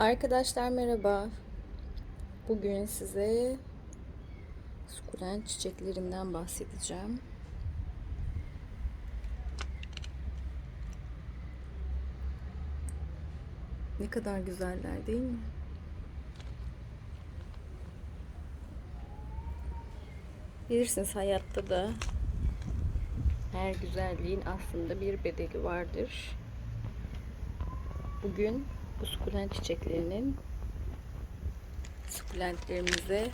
Arkadaşlar merhaba. Bugün size sukulent çiçeklerimden bahsedeceğim. Ne kadar güzeller değil mi? Bilirsiniz hayatta da her güzelliğin aslında bir bedeli vardır. Bugün bu sukulent çiçeklerinin sukulentlerimize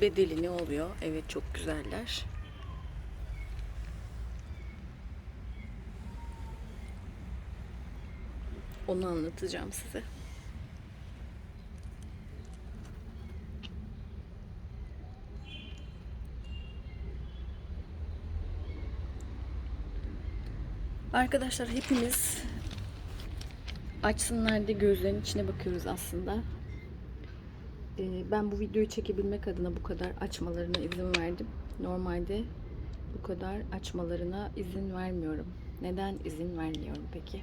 bedeli ne oluyor? Evet çok güzeller. Onu anlatacağım size. Arkadaşlar hepimiz açsınlar diye gözlerinin içine bakıyoruz aslında. Ee, ben bu videoyu çekebilmek adına bu kadar açmalarına izin verdim. Normalde bu kadar açmalarına izin vermiyorum. Neden izin vermiyorum peki?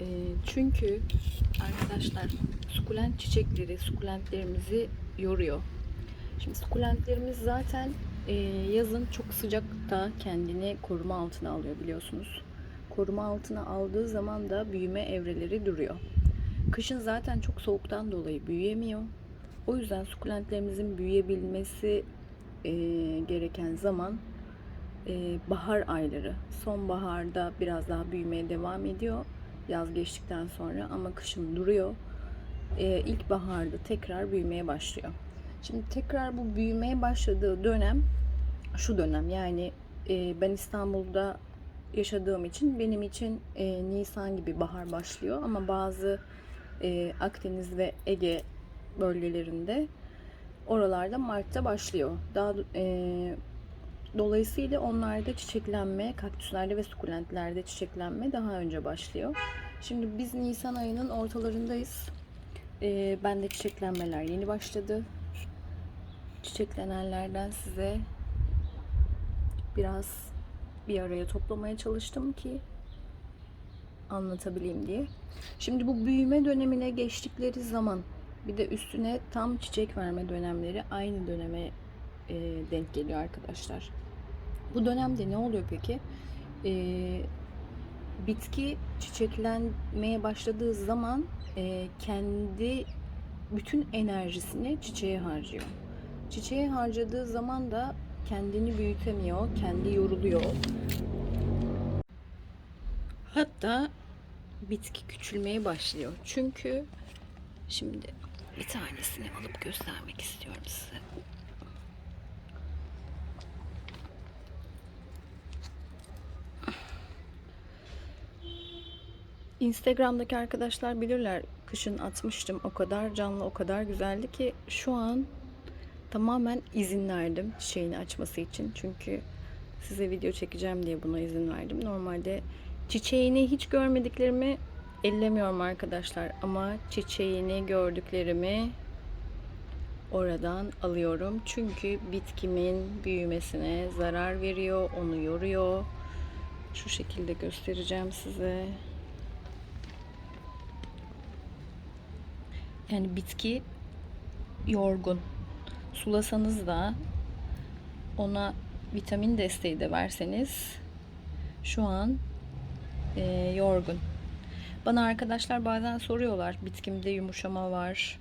Ee, çünkü arkadaşlar sukulent çiçekleri sukulentlerimizi yoruyor. Şimdi sukulentlerimiz zaten e, yazın çok sıcakta kendini koruma altına alıyor biliyorsunuz. Koruma altına aldığı zaman da büyüme evreleri duruyor. Kışın zaten çok soğuktan dolayı büyüyemiyor. O yüzden sukulentlerimizin büyüyebilmesi e, gereken zaman e, bahar ayları. Sonbaharda biraz daha büyümeye devam ediyor. Yaz geçtikten sonra ama kışın duruyor. E, ilkbaharda tekrar büyümeye başlıyor. Şimdi tekrar bu büyümeye başladığı dönem şu dönem yani e, ben İstanbul'da yaşadığım için benim için e, Nisan gibi bahar başlıyor ama bazı e, Akdeniz ve Ege bölgelerinde oralarda Mart'ta başlıyor. Daha e, dolayısıyla onlarda çiçeklenme, kaktüslerde ve sukulentlerde çiçeklenme daha önce başlıyor. Şimdi biz Nisan ayının ortalarındayız. E, ben de çiçeklenmeler yeni başladı. Çiçeklenenlerden size biraz bir araya toplamaya çalıştım ki anlatabileyim diye. Şimdi bu büyüme dönemine geçtikleri zaman bir de üstüne tam çiçek verme dönemleri aynı döneme e, denk geliyor arkadaşlar. Bu dönemde ne oluyor peki? E, bitki çiçeklenmeye başladığı zaman e, kendi bütün enerjisini çiçeğe harcıyor. Çiçeğe harcadığı zaman da kendini büyütemiyor, kendi yoruluyor. Hatta bitki küçülmeye başlıyor. Çünkü şimdi bir tanesini alıp göstermek istiyorum size. Instagram'daki arkadaşlar bilirler kışın atmıştım o kadar canlı o kadar güzeldi ki şu an tamamen izin verdim çiçeğini açması için. Çünkü size video çekeceğim diye buna izin verdim. Normalde çiçeğini hiç görmediklerimi ellemiyorum arkadaşlar. Ama çiçeğini gördüklerimi oradan alıyorum. Çünkü bitkimin büyümesine zarar veriyor, onu yoruyor. Şu şekilde göstereceğim size. Yani bitki yorgun sulasanız da ona vitamin desteği de verseniz şu an e, yorgun. Bana arkadaşlar bazen soruyorlar bitkimde yumuşama var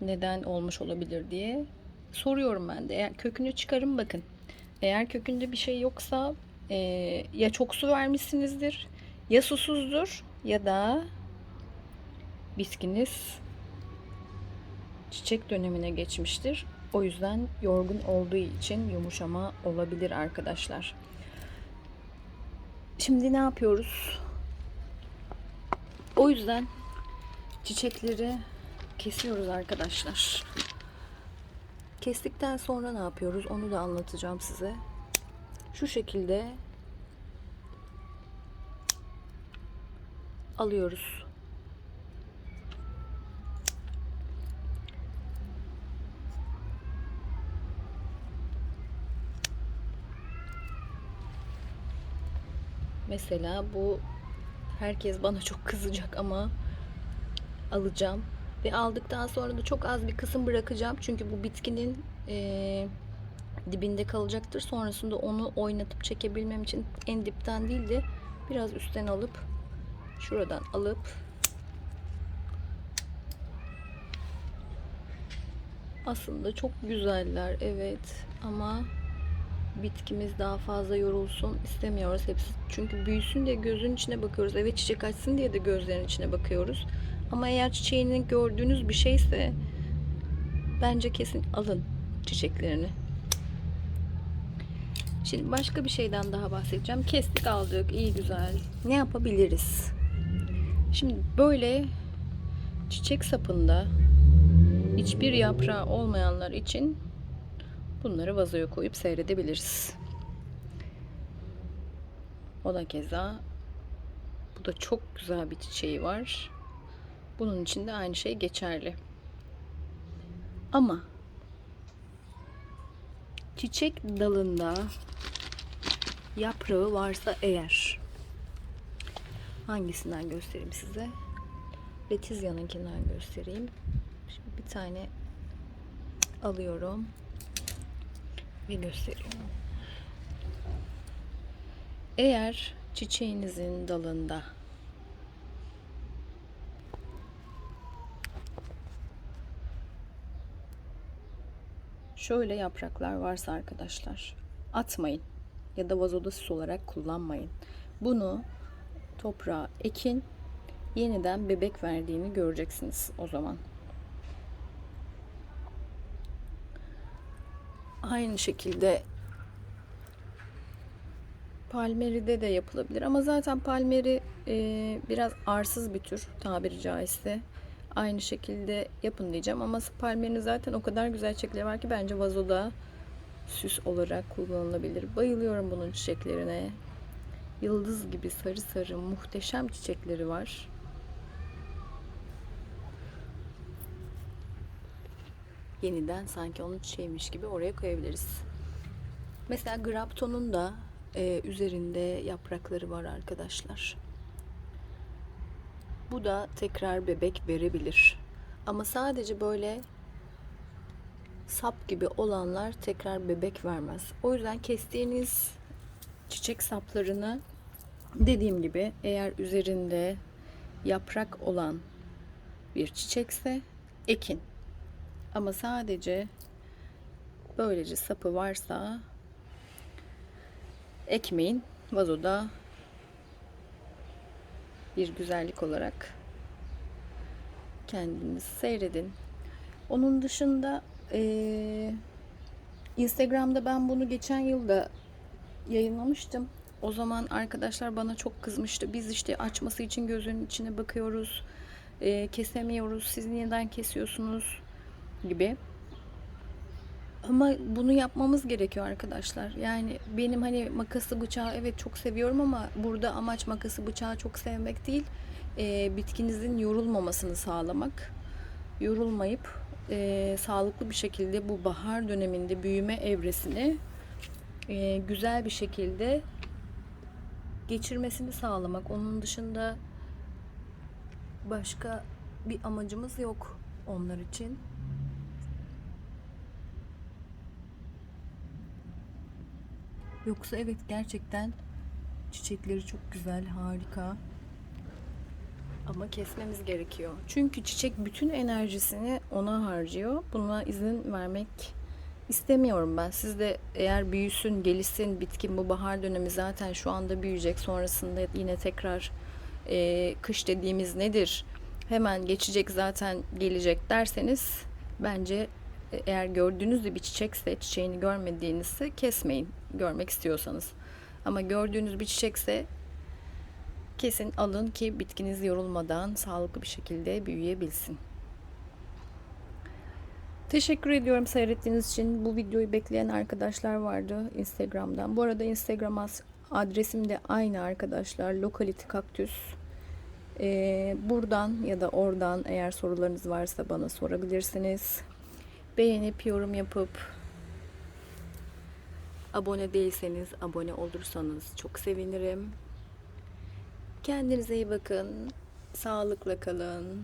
neden olmuş olabilir diye. Soruyorum ben de. Eğer kökünü çıkarın bakın. Eğer kökünde bir şey yoksa e, ya çok su vermişsinizdir ya susuzdur ya da bitkiniz çiçek dönemine geçmiştir. O yüzden yorgun olduğu için yumuşama olabilir arkadaşlar. Şimdi ne yapıyoruz? O yüzden çiçekleri kesiyoruz arkadaşlar. Kestikten sonra ne yapıyoruz? Onu da anlatacağım size. Şu şekilde alıyoruz. Mesela bu herkes bana çok kızacak ama alacağım. Ve aldıktan sonra da çok az bir kısım bırakacağım. Çünkü bu bitkinin eee, dibinde kalacaktır. Sonrasında onu oynatıp çekebilmem için en dipten değil de biraz üstten alıp şuradan alıp aslında çok güzeller evet ama bitkimiz daha fazla yorulsun istemiyoruz hepsi. Çünkü büyüsün diye gözün içine bakıyoruz. Evet çiçek açsın diye de gözlerin içine bakıyoruz. Ama eğer çiçeğini gördüğünüz bir şeyse bence kesin alın çiçeklerini. Şimdi başka bir şeyden daha bahsedeceğim. Kestik aldık iyi güzel. Ne yapabiliriz? Şimdi böyle çiçek sapında hiçbir yaprağı olmayanlar için bunları vazoya koyup seyredebiliriz. O da keza bu da çok güzel bir çiçeği var. Bunun için de aynı şey geçerli. Ama çiçek dalında yaprağı varsa eğer hangisinden göstereyim size? Letizya'nınkinden göstereyim. Şimdi bir tane alıyorum ve gösteriyorum. Eğer çiçeğinizin dalında şöyle yapraklar varsa arkadaşlar atmayın ya da vazoda süs olarak kullanmayın. Bunu toprağa ekin yeniden bebek verdiğini göreceksiniz o zaman. Aynı şekilde palmeride de yapılabilir ama zaten palmeri e, biraz arsız bir tür tabiri caizse. Aynı şekilde yapın diyeceğim ama palmerin zaten o kadar güzel çiçekleri var ki bence vazoda süs olarak kullanılabilir. Bayılıyorum bunun çiçeklerine. Yıldız gibi sarı sarı muhteşem çiçekleri var. Yeniden sanki onun çiçeğiymiş gibi oraya koyabiliriz. Mesela Grapton'un da e, üzerinde yaprakları var arkadaşlar. Bu da tekrar bebek verebilir. Ama sadece böyle sap gibi olanlar tekrar bebek vermez. O yüzden kestiğiniz çiçek saplarını dediğim gibi eğer üzerinde yaprak olan bir çiçekse ekin. Ama sadece böylece sapı varsa ekmeğin vazoda bir güzellik olarak kendiniz seyredin. Onun dışında eee, Instagram'da ben bunu geçen yılda yayınlamıştım. O zaman arkadaşlar bana çok kızmıştı. Biz işte açması için gözünün içine bakıyoruz. eee, kesemiyoruz. Siz neden kesiyorsunuz gibi. Ama bunu yapmamız gerekiyor arkadaşlar. Yani benim hani makası bıçağı evet çok seviyorum ama burada amaç makası bıçağı çok sevmek değil. Ee, bitkinizin yorulmamasını sağlamak. Yorulmayıp e, sağlıklı bir şekilde bu bahar döneminde büyüme evresini e, güzel bir şekilde geçirmesini sağlamak. Onun dışında başka bir amacımız yok onlar için. Yoksa evet gerçekten çiçekleri çok güzel, harika. Ama kesmemiz gerekiyor. Çünkü çiçek bütün enerjisini ona harcıyor. Buna izin vermek istemiyorum ben. Siz de eğer büyüsün, gelişsin, bitkin bu bahar dönemi zaten şu anda büyüyecek. Sonrasında yine tekrar e, kış dediğimiz nedir? Hemen geçecek zaten gelecek derseniz bence eğer gördüğünüz bir çiçekse çiçeğini görmediğinizse kesmeyin görmek istiyorsanız. Ama gördüğünüz bir çiçekse kesin alın ki bitkiniz yorulmadan sağlıklı bir şekilde büyüyebilsin. Teşekkür ediyorum seyrettiğiniz için. Bu videoyu bekleyen arkadaşlar vardı Instagram'dan. Bu arada Instagram adresim de aynı arkadaşlar. Locality Cactus. Ee, buradan ya da oradan eğer sorularınız varsa bana sorabilirsiniz. Beğenip yorum yapıp abone değilseniz abone olursanız çok sevinirim. Kendinize iyi bakın. Sağlıkla kalın.